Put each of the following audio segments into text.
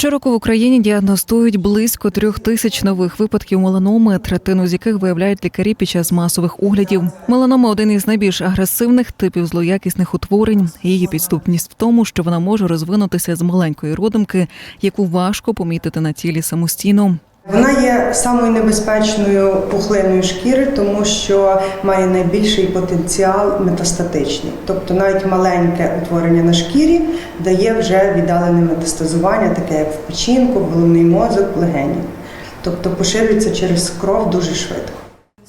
Щороку в Україні діагностують близько трьох тисяч нових випадків меланоми, третину з яких виявляють лікарі під час масових оглядів. Меланома один із найбільш агресивних типів злоякісних утворень. Її підступність в тому, що вона може розвинутися з маленької родимки, яку важко помітити на тілі самостійно. Вона є самою небезпечною пухлиною шкіри, тому що має найбільший потенціал метастатичний. Тобто навіть маленьке утворення на шкірі дає вже віддалене метастазування, таке як в печінку, головний мозок, легені. Тобто поширюється через кров дуже швидко.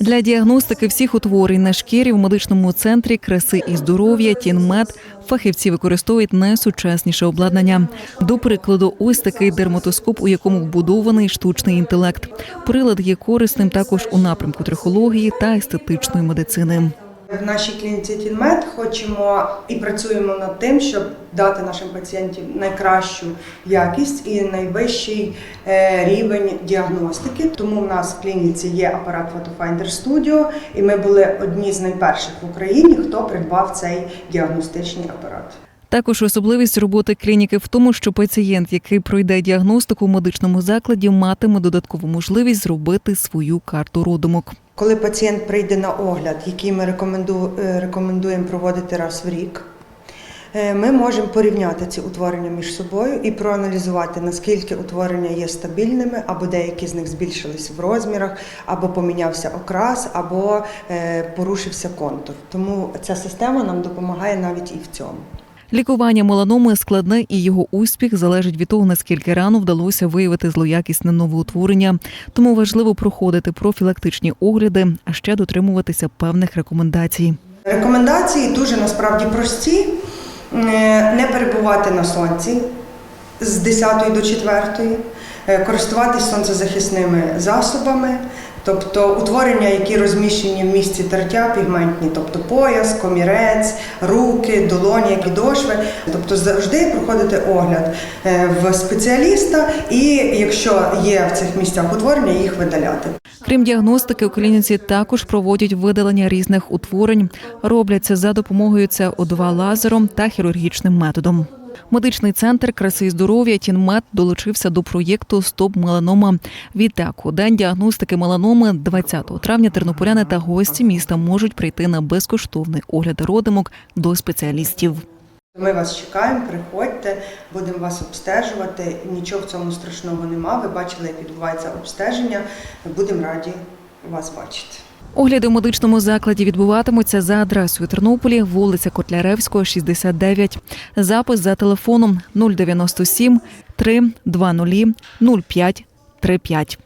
Для діагностики всіх утворень на шкірі в медичному центрі краси і здоров'я Тінмед фахівці використовують найсучасніше обладнання. До прикладу, ось такий дерматоскоп, у якому вбудований штучний інтелект. Прилад є корисним також у напрямку трихології та естетичної медицини. В нашій клініці Тінмед хочемо і працюємо над тим, щоб дати нашим пацієнтам найкращу якість і найвищий е, рівень діагностики. Тому в нас в клініці є апарат Photofinder Studio, і ми були одні з найперших в Україні, хто придбав цей діагностичний апарат. Також особливість роботи клініки в тому, що пацієнт, який пройде діагностику в медичному закладі, матиме додаткову можливість зробити свою карту родимок. Коли пацієнт прийде на огляд, який ми е, рекомендуємо проводити раз в рік, е, ми можемо порівняти ці утворення між собою і проаналізувати, наскільки утворення є стабільними, або деякі з них збільшились в розмірах, або помінявся окрас, або е, порушився контур. Тому ця система нам допомагає навіть і в цьому. Лікування меланоми складне, і його успіх залежить від того, наскільки рано вдалося виявити злоякісне новоутворення. Тому важливо проходити профілактичні огляди, а ще дотримуватися певних рекомендацій. Рекомендації дуже насправді прості: Е, не перебувати на сонці з 10 до 4, е, користуватись сонцезахисними засобами, тобто утворення, які розміщені в місці тертя, пігментні, тобто пояс, комірець, руки, долоні, підошви. Тобто завжди проходити огляд е, в спеціаліста, і якщо є в цих місцях утворення, їх видаляти. Крім діагностики, у клініці також проводять видалення різних утворень. Робляться за допомогою СО2 лазером та хірургічним методом. Медичний центр краси і здоров'я Тінмед долучився до проєкту Стоп меланома. Відтак, у день діагностики меланоми 20 травня тернополяни та гості міста можуть прийти на безкоштовний огляд родимок до спеціалістів. Ми вас чекаємо, приходьте, будемо вас обстежувати. Нічого в цьому страшного нема. Ви бачили, як відбувається обстеження. Будемо раді вас бачити. Огляди в медичному закладі відбуватимуться за адресою Тернополі, вулиця Котляревського, 69. Запис за телефоном 097 320 05 35.